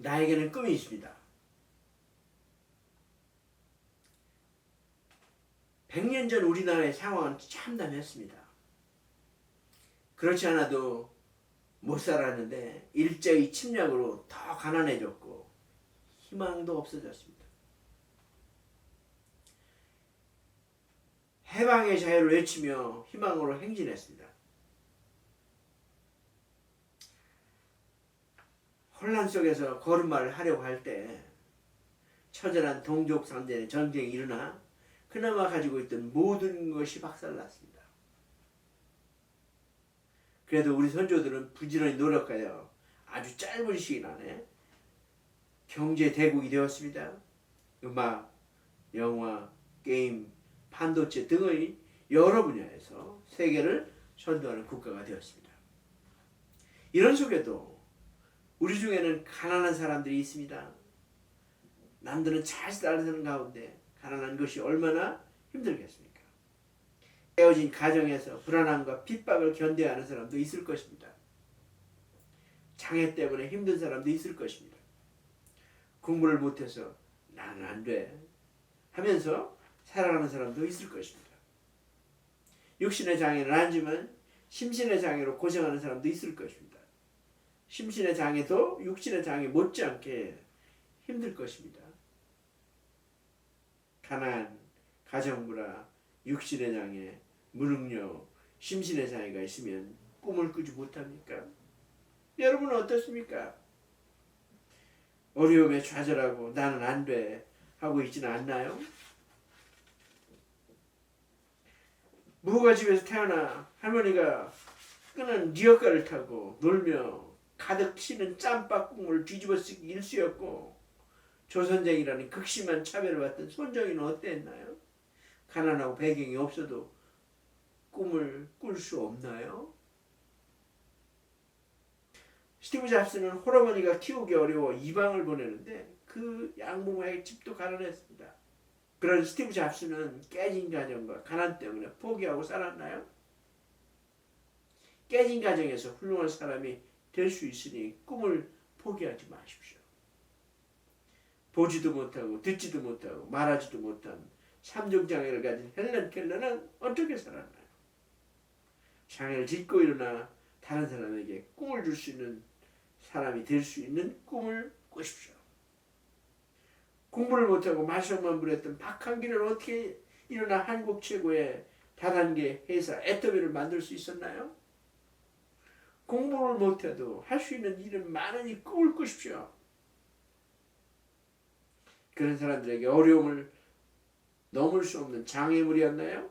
나에게는 꿈이 있습니다. 100년 전 우리나라의 상황은 참담했습니다. 그렇지 않아도 못 살았는데 일제의 침략으로 더 가난해졌고 희망도 없어졌습니다. 해방의 자유를 외치며 희망으로 행진했습니다. 혼란 속에서 걸음마를 하려고 할 때 처절한 동족 상대의 전쟁이 일어나 그나마 가지고 있던 모든 것이 박살났습니다. 그래도 우리 선조들은 부지런히 노력하여 아주 짧은 시간 안에 경제 대국이 되었습니다. 음악, 영화, 게임, 반도체 등의 여러 분야에서 세계를 선도하는 국가가 되었습니다. 이런 속에도 우리 중에는 가난한 사람들이 있습니다. 남들은 잘 살아가는 가운데 가난한 것이 얼마나 힘들겠습니까? 깨어진 가정에서 불안함과 핍박을 견뎌야 하는 사람도 있을 것입니다. 장애 때문에 힘든 사람도 있을 것입니다. 공부를 못해서 나는 안 돼. 하면서 살아가는 사람도 있을 것입니다. 육신의 장애는 아니지만 심신의 장애로 고생하는 사람도 있을 것입니다. 심신의 장애도 육신의 장애 못지않게 힘들 것입니다. 가난, 가정부라, 육신의 장애, 무능력, 심신의 장애가 있으면 꿈을 꾸지 못합니까? 여러분은 어떻습니까? 어려움에 좌절하고 나는 안 돼 하고 있지는 않나요? 무가 집에서 태어나 할머니가 끄는 리어카를 타고 놀며 가득 치는 짬밥 국물을 뒤집어 쓰기 일쑤였고 조선쟁이라는 극심한 차별을 받던 손정이는 어땠나요? 가난하고 배경이 없어도 꿈을 꿀 수 없나요? 스티브 잡스는 홀어머니가 키우기 어려워 이방을 보내는데 그 양부모의 집도 가난했습니다. 그런 스티브 잡스는 깨진 가정과 가난 때문에 포기하고 살았나요? 깨진 가정에서 훌륭한 사람이 될 수 있으니 꿈을 포기하지 마십시오. 보지도 못하고 듣지도 못하고 말하지도 못한 삼중장애를 가진 헬렌 켈러는 어떻게 살았나요? 장애를 딛고 일어나 다른 사람에게 꿈을 줄 수 있는 사람이 될 수 있는 꿈을 꾸십시오. 공부를 못하고 마셔만 부렸던 박한기는 어떻게 일어나 한국 최고의 다단계 회사 애터비를 만들 수 있었나요? 공부를 못해도 할 수 있는 일은 많으니 꿈을 꾸십시오. 그런 사람들에게 어려움을 넘을 수 없는 장애물이었나요?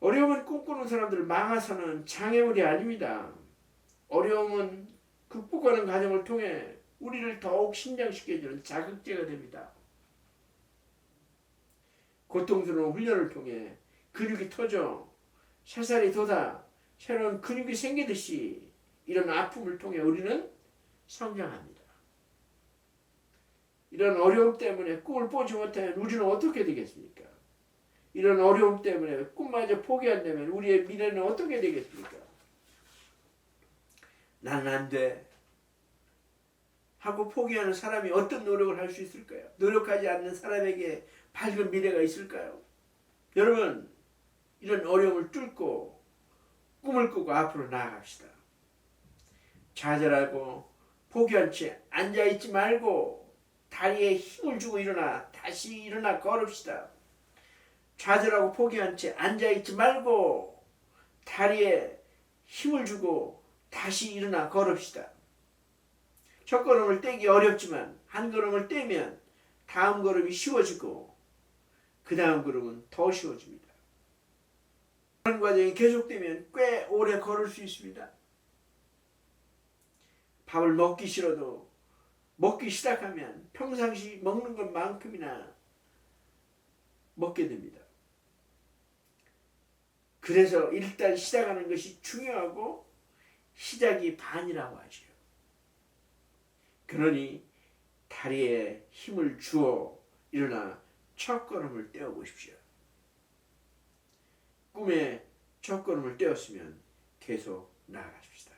어려움은 꿈꾸는 사람들을 망아서는 장애물이 아닙니다. 어려움은 극복하는 과정을 통해 우리를 더욱 신장시켜주는 자극제가 됩니다. 고통스러운 훈련을 통해 근육이 터져 새살이 돋아 새로운 근육이 생기듯이 이런 아픔을 통해 우리는 성장합니다. 이런 어려움 때문에 꿈을 보지 못하면 우리는 어떻게 되겠습니까? 이런 어려움 때문에 꿈마저 포기한다면 우리의 미래는 어떻게 되겠습니까? 나는 안 돼. 하고 포기하는 사람이 어떤 노력을 할 수 있을까요? 노력하지 않는 사람에게 밝은 미래가 있을까요? 여러분, 이런 어려움을 뚫고 꿈을 꾸고 앞으로 나아갑시다. 좌절하고 포기한 채 앉아있지 말고 다리에 힘을 주고 일어나 다시 일어나 걸읍시다. 좌절하고 포기한 채 앉아있지 말고 다리에 힘을 주고 다시 일어나 걸읍시다. 첫 걸음을 떼기 어렵지만 한 걸음을 떼면 다음 걸음이 쉬워지고 그 다음 걸음은 더 쉬워집니다. 그런 과정이 계속되면 꽤 오래 걸을 수 있습니다. 밥을 먹기 싫어도 먹기 시작하면 평상시 먹는 것만큼이나 먹게 됩니다. 그래서 일단 시작하는 것이 중요하고 시작이 반이라고 하죠. 그러니 다리에 힘을 주어 일어나 첫 걸음을 떼어 보십시오. 꿈에 첫 걸음을 떼었으면 계속 나아가십시다.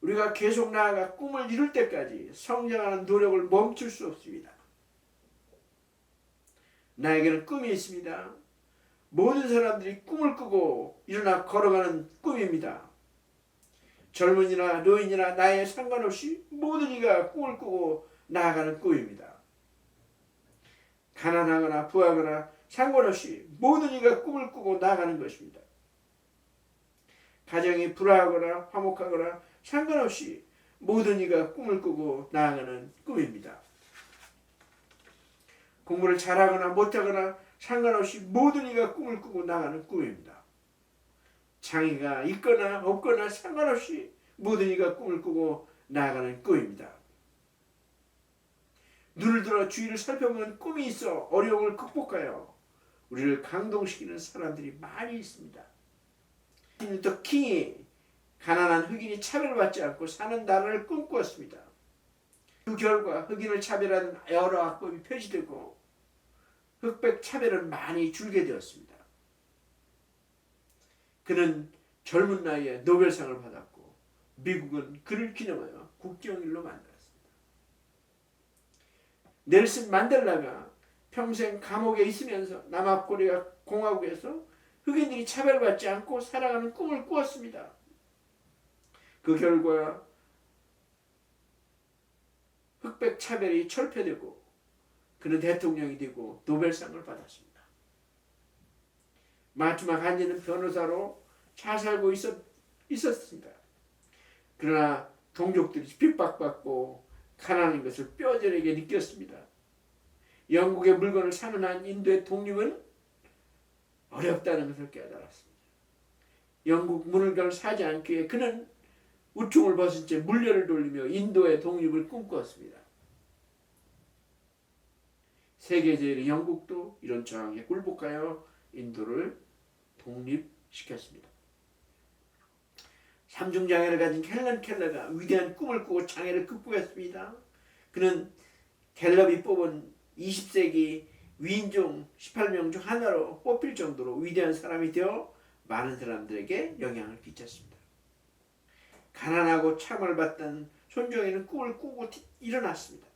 우리가 계속 나아가 꿈을 이룰 때까지 성장하는 노력을 멈출 수 없습니다. 나에게는 꿈이 있습니다. 모든 사람들이 꿈을 꾸고 일어나 걸어가는 꿈입니다. 젊은이나 노인이나 나이에 상관없이 모든 이가 꿈을 꾸고 나아가는 꿈입니다. 가난하거나 부하거나 상관없이 모든 이가 꿈을 꾸고 나아가는 것입니다. 가정이 불화하거나 화목하거나 상관없이 모든 이가 꿈을 꾸고 나아가는 꿈입니다. 공부를 잘하거나 못하거나 상관없이 모든 이가 꿈을 꾸고 나가는 꿈입니다. 장애가 있거나 없거나 상관없이 모든 이가 꿈을 꾸고 나아가는 꿈입니다. 눈을 들어 주위를 살펴보면 꿈이 있어 어려움을 극복하여 우리를 강동시키는 사람들이 많이 있습니다. 더 킹이 가난한 흑인이 차별받지 않고 사는 나라를 꿈꾸었습니다. 그 결과 흑인을 차별하는 여러 악법이 폐지되고 흑백 차별은 많이 줄게 되었습니다. 그는 젊은 나이에 노벨상을 받았고 미국은 그를 기념하여 국경일로 만들었습니다. 넬슨 만델라가 평생 감옥에 있으면서 남아코리아 공화국에서 흑인들이 차별받지 않고 살아가는 꿈을 꾸었습니다. 그 결과 흑백 차별이 철폐되고 그는 대통령이 되고 노벨상을 받았습니다. 마지막 한지는 변호사로 잘 살고 있었, 있었습니다. 그러나 동족들이 핍박받고 가난한 것을 뼈저리게 느꼈습니다. 영국의 물건을 사는 한 인도의 독립은 어렵다는 것을 깨달았습니다. 영국 물건을 사지 않기에 그는 우총을 벗은 채 물려를 돌리며 인도의 독립을 꿈꾸었습니다. 세계 제일의 영국도 이런 저항에 굴복하여 인도를 독립시켰습니다. 삼중장애를 가진 켈런 켈러가 위대한 꿈을 꾸고 장애를 극복했습니다. 그는 갤럽이 뽑은 20세기 위인종 18명 중 하나로 뽑힐 정도로 위대한 사람이 되어 많은 사람들에게 영향을 끼쳤습니다. 가난하고 참을 받던 손정이는 꿈을 꾸고 일어났습니다.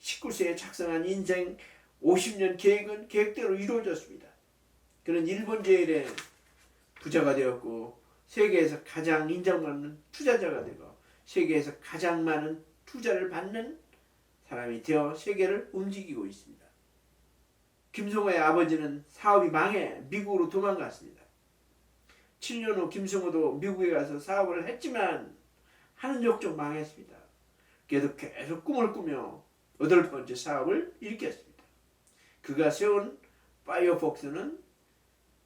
19세에 작성한 인생 50년 계획은 계획대로 이루어졌습니다. 그는 일본 제일의 부자가 되었고 세계에서 가장 인정받는 투자자가 되고 세계에서 가장 많은 투자를 받는 사람이 되어 세계를 움직이고 있습니다. 김성호의 아버지는 사업이 망해 미국으로 도망갔습니다. 7년 후 김성호도 미국에 가서 사업을 했지만 하는 족족 망했습니다. 그래도 계속 꿈을 꾸며 여덟 번째 사업을 일으켰습니다. 그가 세운 파이어폭스는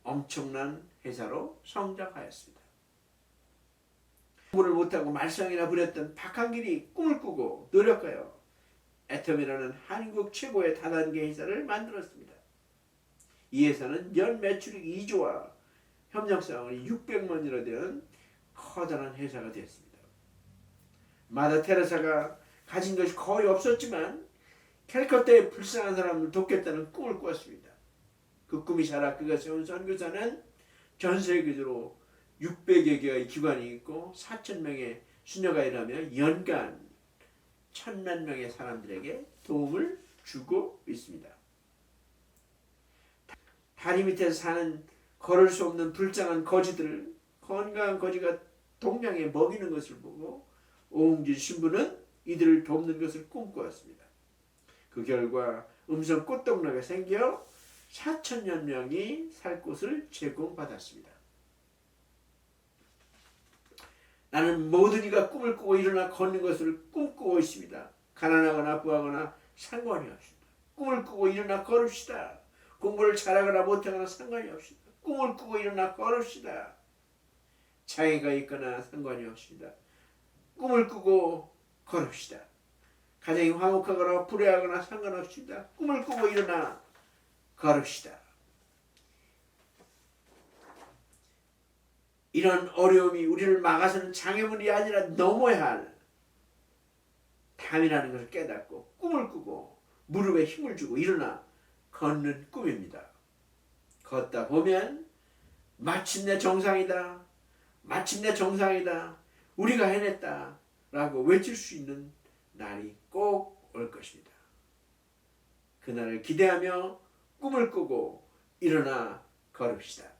엄청난 회사로 성장하였습니다. 공부를 못하고 말썽이나 부렸던 박한길이 꿈을 꾸고 노력하여 애텀이라는 한국 최고의 다단계 회사를 만들었습니다. 이 회사는 연 매출이 2조와 협력사원이 600만이나 되는 커다란 회사가 되었습니다. 마더 테레사가 가진 것이 거의 없었지만 캘커타의 불쌍한 사람을 돕겠다는 꿈을 꾸었습니다. 그 꿈이 자라 그가 세운 선교사는 전 세계적으로 600여 개의 기관이 있고 4천 명의 수녀가 일하며 연간 천만 명의 사람들에게 도움을 주고 있습니다. 다리 밑에 사는 걸을 수 없는 불쌍한 거지들을 건강한 거지가 동량에 먹이는 것을 보고 오웅진 신부는 이들을 돕는 것을 꿈꾸었습니다. 그 결과 음성 꽃동락이 생겨 4천여 명이 살 곳을 제공받았습니다. 나는 모든 이가 꿈을 꾸고 일어나 걷는 것을 꿈꾸고 있습니다. 가난하거나 부하거나 상관이 없습니다. 꿈을 꾸고 일어나 걸읍시다. 공부를 잘하거나 못하거나 상관이 없습니다. 꿈을 꾸고 일어나 걸읍시다. 장애가 있거나 상관이 없습니다. 꿈을 꾸고 걸읍시다. 가정이 화목하거나 불행하거나 상관없습니다. 꿈을 꾸고 일어나 걸읍시다. 이런 어려움이 우리를 막아서는 장애물이 아니라 넘어야 할 담이라는 것을 깨닫고 꿈을 꾸고 무릎에 힘을 주고 일어나 걷는 꿈입니다. 걷다 보면 마침내 정상이다. 마침내 정상이다. 우리가 해냈다. 라고 외칠 수 있는 날이 꼭 올 것입니다. 그날을 기대하며 꿈을 꾸고 일어나 걸읍시다.